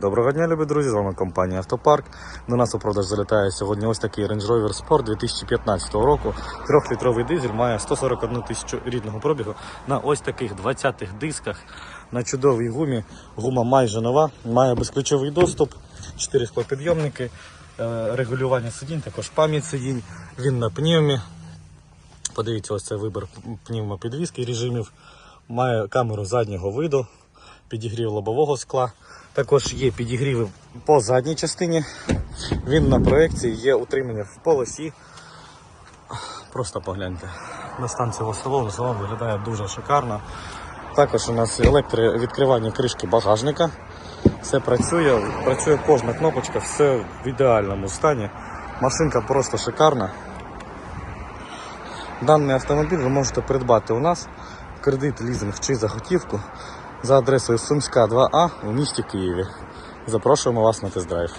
Доброго дня, любі друзі! З вами компанія Автопарк. До нас у продаж залітає сьогодні ось такий Range Rover Sport 2015 року. Трьохлітровий дизель має 141 тисячу рідного пробігу на ось таких 20-х дисках на чудовій гумі. Гума майже нова, має безключовий доступ, 4 склопідйомники, е, регулювання сидінь, також пам'ять сидінь. Він на пневмі. Подивіться, ось це вибір пневмопідвізки режимів. Має камеру заднього виду, підігрів лобового скла. Також є підігріви по задній частині. Він на проекції, є утримання в полосі. Просто погляньте. На станції лосового салон виглядає дуже шикарно. Також у нас електровідкривання кришки багажника. Все працює, працює кожна кнопочка, все в ідеальному стані. Машинка просто шикарна. Даний автомобіль ви можете придбати у нас кредит, лізинг чи за готівку за адресою Сумська 2А у місті Києві. Запрошуємо вас на тест-драйв.